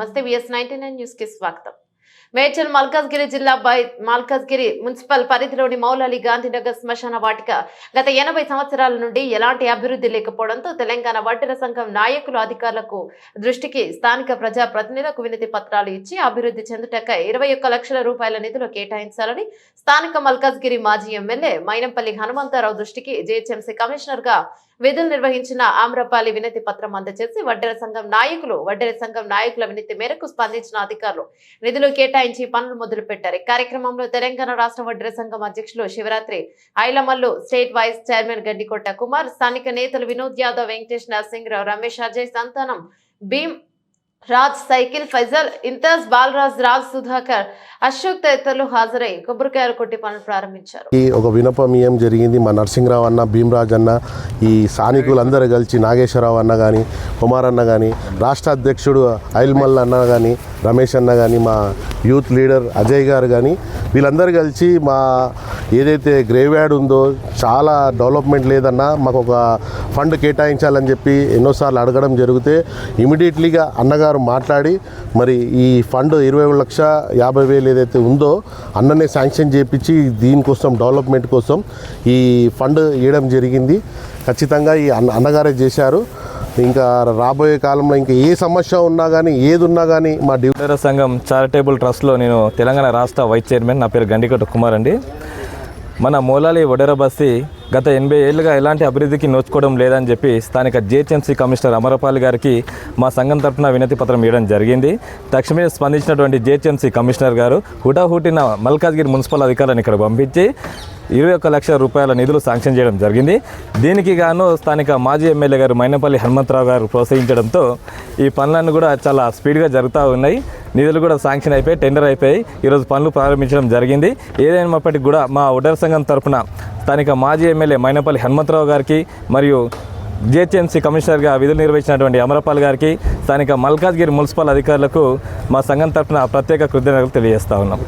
నమస్తే VS ninety nine న్యూస్కి స్వాగతం. మేడ్చల్ మల్కాజ్గిరి జిల్లా బై మల్కాజ్గిరి మున్సిపల్ పరిధిలోని మౌలాలి గాంధీనగర్ శ్మశాన వాటిక గత ఎనభై సంవత్సరాల నుండి ఎలాంటి అభివృద్ధి లేకపోవడంతో తెలంగాణ వడ్డెర సంఘం నాయకులు అధికారులకు దృష్టికి స్థానిక ప్రజా ప్రతినిధులకు వినతి పత్రాలు ఇచ్చి అభివృద్ధి చెందుటక ఇరవై ఒక్క లక్షల రూపాయల నిధులు కేటాయించాలని స్థానిక మల్కాజ్గిరి మాజీ ఎమ్మెల్యే మైనంపల్లి హనుమంతరావు దృష్టికి జేహెచ్ఎంసీ కమిషనర్గా విధులు నిర్వహించిన ఆమ్రపాలి వినతి పత్రం అందజేసి వడ్డెర సంఘం నాయకులు వడ్డెర సంఘం నాయకుల వినతి మేరకు స్పందించిన అధికారులు నిధులు కేటాయించి పనులు మొదలుపెట్టారు పెట్టారు. కార్యక్రమంలో తెలంగాణ రాష్ట్ర వడ్డెర సంఘం అధ్యక్షులు Sivaratri Ailamallu state vice chairman Gaddikotta Kumar స్థానిక నేతలు వినోద్ యాదవ్ వెంకటేష్ నరసింహరావు రమేష్ అజయ్ సంతానం భీమ్ రాజ్ సైకిల్ ఫైజల్ ఇంతజ్ బాలరాజ్ రాజ్ సుధాకర్ అశోక్ తదితరులు హాజరై కొబ్బరికాయలు కొట్టి పనులు ప్రారంభించారు. ఈ ఒక వినపం ఏం జరిగింది మా నరసింహరావు అన్న భీమరాజ్ అన్న ఈ స్థానికులందరూ కలిసి నాగేశ్వరరావు అన్న కానీ కుమార్ అన్న కానీ రాష్ట్ర అధ్యక్షుడు ఐల్మల్ అన్న కానీ రమేష్ అన్న కానీ మా యూత్ లీడర్ అజయ్ గారు కానీ వీళ్ళందరూ కలిసి మా ఏదైతే గ్రేవ్యార్డ్ ఉందో చాలా డెవలప్మెంట్ లేదన్నా మాకు ఒక ఫండ్ కేటాయించాలని చెప్పి ఎన్నోసార్లు అడగడం జరిగితే ఇమీడియట్లీగా అన్నగారు మాట్లాడి మరి ఈ ఫండ్ ఇరవై లక్ష యాభై వేలు ఏదైతే ఉందో అన్ననే శాంక్షన్ చేయించి దీనికోసం డెవలప్మెంట్ కోసం ఈ ఫండ్ ఇవ్వడం జరిగింది. ఖచ్చితంగా ఈ అన్న అన్నగారే చేశారు. ఇంకా రాబోయే కాలంలో ఇంకా ఏ సమస్య ఉన్నా కానీ ఏది ఉన్నా కానీ మా డ్యూ సంఘం చారిటబుల్ ట్రస్ట్లో నేను తెలంగాణ రాష్ట్ర వైస్ చైర్మన్ నా పేరు గండికోట కుమార్ అండి. మన మూలాలి వడెర బస్తీ గత ఎనభై ఏళ్ళుగా ఎలాంటి అభివృద్ధికి నోచుకోవడం లేదని చెప్పి స్థానిక జిహెచ్ఎంసీ కమిషనర్ అమరపాల్ గారికి మా సంఘం తరఫున వినతి పత్రం ఇవ్వడం జరిగింది. తక్షణమే స్పందించినటువంటి జిహెచ్ఎంసీ కమిషనర్ గారు హుటాహుటిన మల్కాజ్గిరి మున్సిపల్ అధికారులను ఇక్కడ పంపించి ఇరవై ఒక్క లక్షల రూపాయల నిధులు శాంక్షన్ చేయడం జరిగింది. దీనికి గాను స్థానిక మాజీ ఎమ్మెల్యే గారు మైనపల్లి హనుమంతరావు గారు ప్రోత్సహించడంతో ఈ పనులన్నీ కూడా చాలా స్పీడ్గా జరుగుతూ ఉన్నాయి. నిధులు కూడా శాంక్షన్ అయిపోయి టెండర్ అయిపోయి ఈరోజు పనులు ప్రారంభించడం జరిగింది. ఏదైనప్పటికీ కూడా మా ఉడర సంఘం తరఫున స్థానిక మాజీ ఎమ్మెల్యే మైనపల్లి హనుమంతరావు గారికి మరియు జిహెచ్ఎంసీ కమిషనర్గా విధులు నిర్వహించినటువంటి అమరపాల్ గారికి స్థానిక మల్కాజ్గిరి మున్సిపల్ అధికారులకు మా సంఘం తరఫున ప్రత్యేక కృతజ్ఞతలు తెలియజేస్తా ఉన్నాం.